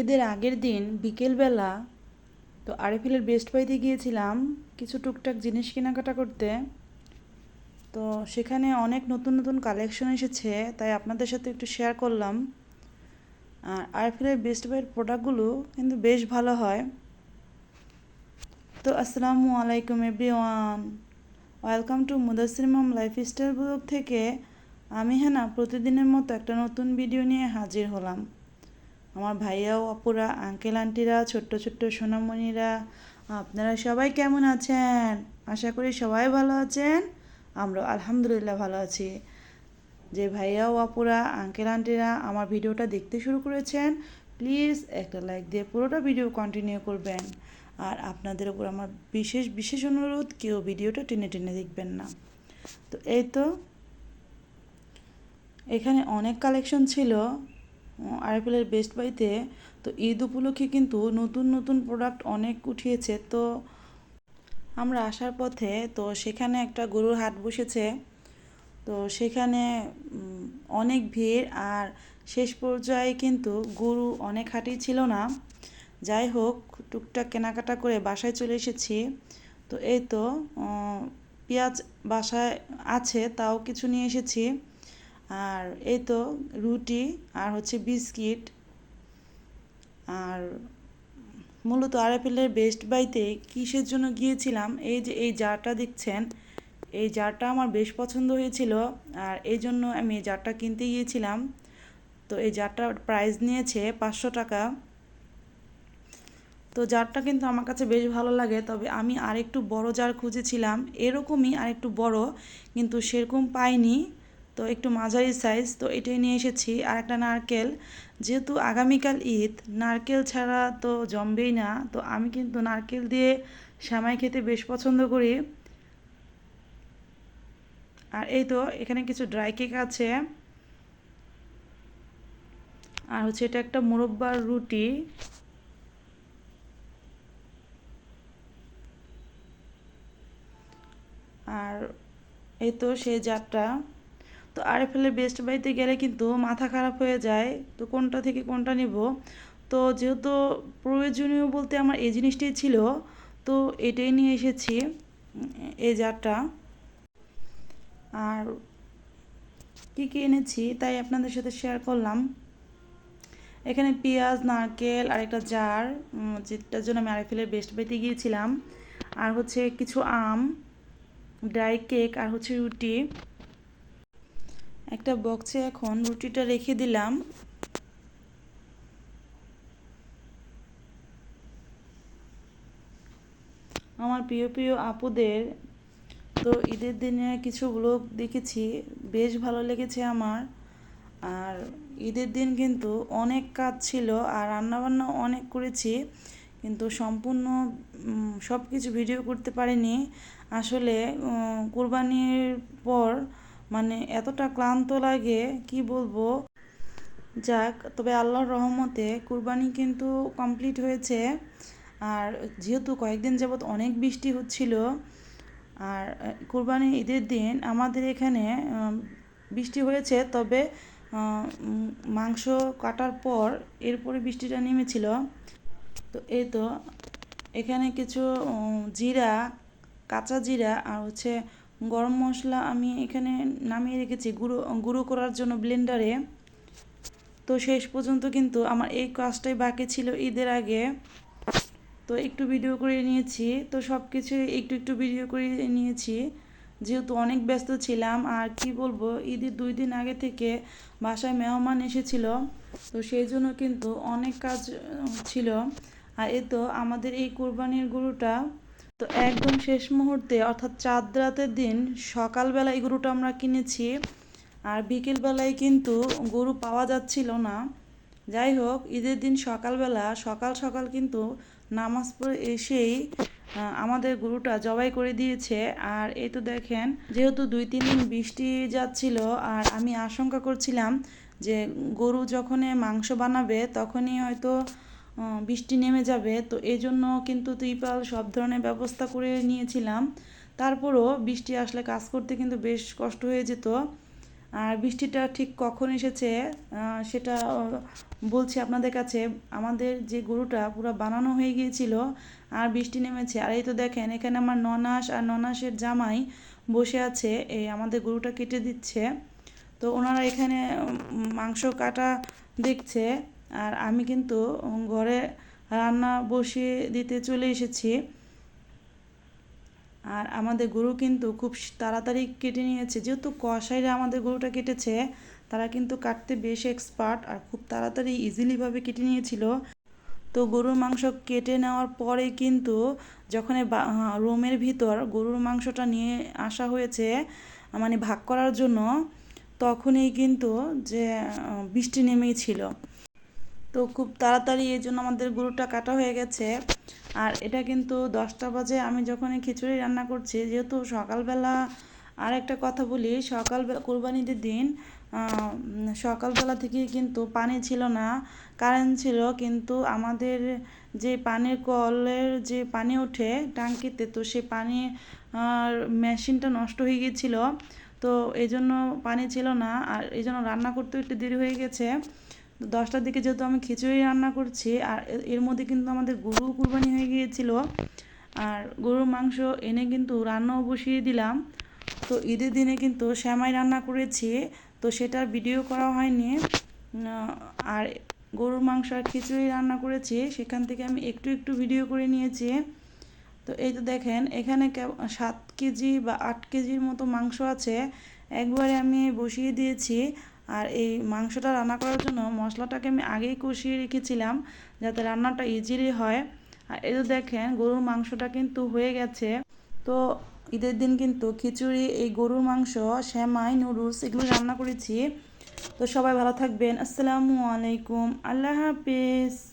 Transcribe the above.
ঈদের আগের দিন বিকেলবেলা তো আরএফএলের বেস্ট বাইতে গিয়েছিলাম কিছু টুকটাক জিনিস কেনাকাটা করতে। তো সেখানে অনেক নতুন নতুন কালেকশন এসেছে, তাই আপনাদের সাথে একটু শেয়ার করলাম। আর আরএফএলের বেস্ট বাইয়ের প্রোডাক্টগুলো কিন্তু বেশ ভালো হয়। তো আসসালামু আলাইকুম everyone welcome to Mudasir mom lifestyle blog থেকে আমি হ্যাঁ প্রতিদিনের মতো একটা নতুন ভিডিও নিয়ে হাজির হলাম। আমার ভাইয়া ও অপুরা আঙ্কেল আন্টিরা ছোট্ট ছোট্ট সোনামণিরা, আপনারা সবাই কেমন আছেন? আশা করি সবাই ভালো আছেন। আমরা আলহামদুলিল্লাহ ভালো আছি। যে ভাইয়া ও অপুরা আঙ্কেল আন্টিরা আমার ভিডিওটা দেখতে শুরু করেছেন প্লিজ একটা লাইক দিয়ে পুরোটা ভিডিও কন্টিনিউ করবেন। আর আপনাদের উপর আমার বিশেষ বিশেষ অনুরোধ, কেউ ভিডিওটা টেনে টেনে দেখবেন না। তো এই তো, এখানে অনেক কালেকশন ছিল। আরএফএলের বেস্ট বাইতে তো ঈদ উপলক্ষে কিন্তু নতুন নতুন প্রোডাক্ট অনেক উঠিয়েছে। তো আমরা আসার পথে, তো সেখানে একটা গরুর হাট বসেছে। তো সেখানে অনেক ভিড় আর শেষ পর্যায়ে কিন্তু গরু অনেক হাঁটি ছিল না। যাই হোক, টুকটাক কেনাকাটা করে বাসায় চলে এসেছি। তো এই তো পেঁয়াজ বাসায় আছে, তাও কিছু নিয়ে এসেছি। আর এই তো রুটি আর হচ্ছে বিস্কিট। আর মূলত আরএফএলের বেস্ট বাইতে কিসের জন্য গিয়েছিলাম? এই যে এই জারটা দেখছেন, এই জারটা আমার বেশ পছন্দ হয়েছিল আর এই জন্য আমি এই জারটা কিনতে গিয়েছিলাম। তো এই জারটার প্রাইস নিয়েছে পাঁচশো টাকা। তো জারটা কিন্তু আমার কাছে বেশ ভালো লাগে, তবে আমি আরেকটু বড় জার খুঁজেছিলাম। এরকমই আরেকটু বড়, কিন্তু সেরকম পাইনি। তো একটু মাঝারি সাইজ তো এটাই নিয়ে এসেছি। আর একটা নারকেল, যেহেতু আগামীকাল ঈদ, নারকেল ছাড়া তো জমবেই না। তো আমি কিন্তু নারকেল দিয়ে সামাই খেতে বেশ পছন্দ করি। আর এই তো, এখানে কিছু ড্রাই কেক আছে। আর হচ্ছে এটা একটা মুরব্বার রুটি। আর এই তো সেই জারটা। তো আর আরএফএলের বেস্ট বাইতে গেলে কিন্তু মাথা খারাপ হয়ে যায়। তো কোনটা থেকে কোনটা নিব? তো যেহেতু প্রয়োজনীয় বলতে আমার এই জিনিসটাই ছিল, তো এটাই নিয়ে এসেছি এই জারটা। আর কী কী এনেছি তাই আপনাদের সাথে শেয়ার করলাম। এখানে পেঁয়াজ, নারকেল আর একটা জার যেটার জন্য আমি আরএফএলের বেস্ট বাইতে গিয়েছিলাম। আর হচ্ছে কিছু আম ড্রাই কেক আর হচ্ছে রুটি। একটা বক্সে এখন রুটিটা রেখে দিলাম। আমার প্রিয় প্রিয় আপুদের, তো ঈদের দিনে কিছু ব্লগ দেখেছি, বেশ ভালো লেগেছে আমার। আর ঈদের দিন কিন্তু অনেক কাজ ছিল আর রান্নাবান্না অনেক করেছি, কিন্তু সম্পূর্ণ সব কিছু ভিডিও করতে পারিনি। আসলে কোরবানির পর মানে এতটা ক্লান্ত লাগে, কি বলব? যাক, তবে আল্লাহর রহমতে কুরবানি কিন্তু কমপ্লিট হয়েছে। আর যেহেতু কয়েকদিন যাবৎ অনেক বৃষ্টি হচ্ছিল, আর কুরবানি ঈদের দিন আমাদের এখানে বৃষ্টি হয়েছে, তবে মাংস কাটার পর এরপরে বৃষ্টিটা নেমেছিল। তো এই তো, এখানে কিছু জিরা, কাঁচা জিরা আর হচ্ছে গরম মশলা আমি এখানে নামিয়ে রেখেছি। গুঁড়ো গুঁড়ো করার জন্য ব্লেন্ডারে তো শেষ পর্যন্ত কিন্তু আমার এই কাজটাই বাকি ছিল ঈদের আগে। তো একটু ভিডিও করে নিয়েছি। তো সব কিছু একটু একটু ভিডিও করে নিয়েছি। যেহেতু অনেক ব্যস্ত ছিলাম, আর কি বলব, ঈদের দুই দিন আগে থেকে বাসায় মেহমান এসেছিল। তো সেই জন্য কিন্তু অনেক কাজ ছিল। আর এ তো আমাদের এই কোরবানির গরুটা তো একদম শেষ মুহূর্তে, অর্থাৎ চাঁদ রাতের দিন সকালবেলা এই গরুটা আমরা কিনেছি, আর বিকেলবেলায় কিন্তু গরু পাওয়া যাচ্ছিল না। যাই হোক, ঈদের দিন সকালবেলা, সকাল সকাল কিন্তু নামাজ পড়ে এসেই আমাদের গরুটা জবাই করে দিয়েছে। আর এই তো দেখেন, যেহেতু দুই তিন দিন বৃষ্টি যাচ্ছিল, আর আমি আশঙ্কা করছিলাম যে গরু যখন মাংস বানাবে, তখনই হয়তো বৃষ্টি নেমে যাবে, তো এই জন্য কিন্তু ত্রিপাল সব ধরনের ব্যবস্থা করে নিয়েছিলাম। তারপরও বৃষ্টি আসলে কাজ করতে কিন্তু বেশ কষ্ট হয়ে যেত। আর বৃষ্টিটা ঠিক কখন এসেছে সেটা বলছি আপনাদের কাছে। আমাদের যে গরুটা পুরো বানানো হয়ে গিয়েছিল আর বৃষ্টি নেমেছে। আর এই তো দেখেন, এখানে আমার ননাস আর ননাসের জামাই বসে আছে। এই আমাদের গরুটা কেটে দিচ্ছে। তো ওনারা এখানে মাংস কাটা দেখছে। আর আমি কিন্তু ঘরে রান্না বসিয়ে দিতে চলে এসেছি। আর আমাদের গরু কিন্তু খুব তাড়াতাড়ি কেটে নিয়েছে। যেহেতু কসাইরা আমাদের গরুটা কেটেছে, তারা কিন্তু কাটতে বেশ এক্সপার্ট আর খুব তাড়াতাড়ি ইজিলিভাবে কেটে নিয়েছিল। তো গরুর মাংস কেটে নেওয়ার পরে কিন্তু যখন রুমের ভিতর গরুর মাংসটা নিয়ে আসা হয়েছে মানে ভাগ করার জন্য, তখনই কিন্তু যে বৃষ্টি নেমেই ছিল। তো খুব তাড়াতাড়ি এই জন্য আমাদের গরুটা কাটা হয়ে গেছে। আর এটা কিন্তু দশটা বাজে, আমি যখন খিচুড়ি রান্না করছি, যেহেতু সকালবেলা আর একটা কথা বলি, সকালবেলা কোরবানিদের দিন সকালবেলা থেকে কিন্তু পানি ছিল না, কারেন্ট ছিল, কিন্তু আমাদের যে পানির কলের যে পানি ওঠে টাঙ্কিতে, তো সেই পানি মেশিনটা নষ্ট হয়ে গিয়েছিল, তো এই জন্য পানি ছিল না, আর এই জন্য রান্না করতেও একটু দেরি হয়ে গেছে। তো দশটার দিকে যেহেতু আমি খিচুড়ি রান্না করছি, আর এর মধ্যে কিন্তু আমাদের গরু কুরবানি হয়ে গিয়েছিল। আর গরুর মাংস এনে কিন্তু রান্নাও বসিয়ে দিলাম। তো ঈদের দিনে কিন্তু শ্যামাই রান্না করেছি, তো সেটার ভিডিও করা হয়নি। আর গরুর মাংস আর খিচুড়ি রান্না করেছি, সেখান থেকে আমি একটু একটু ভিডিও করে নিয়েছি। তো এই তো দেখেন, এখানে সাত কেজি বা আট কেজির মতো মাংস আছে। একবারে আমি বসিয়ে দিয়েছি। আর এই মাংসটা রান্না করার জন্য মশলাটাকে আমি আগেই কষিয়ে রেখেছিলাম যাতে রান্নাটা ইজিলি হয়। আর এই তো দেখেন, গরুর মাংসটা কিন্তু হয়ে গেছে। তো ঈদের দিন কিন্তু খিচুড়ি, এই গরুর মাংস শ্যামাই নুডলস এগুলো রান্না করেছি। তো সবাই ভালো থাকবেন। আসসালামু আলাইকুম। আল্লাহ হাফিজ।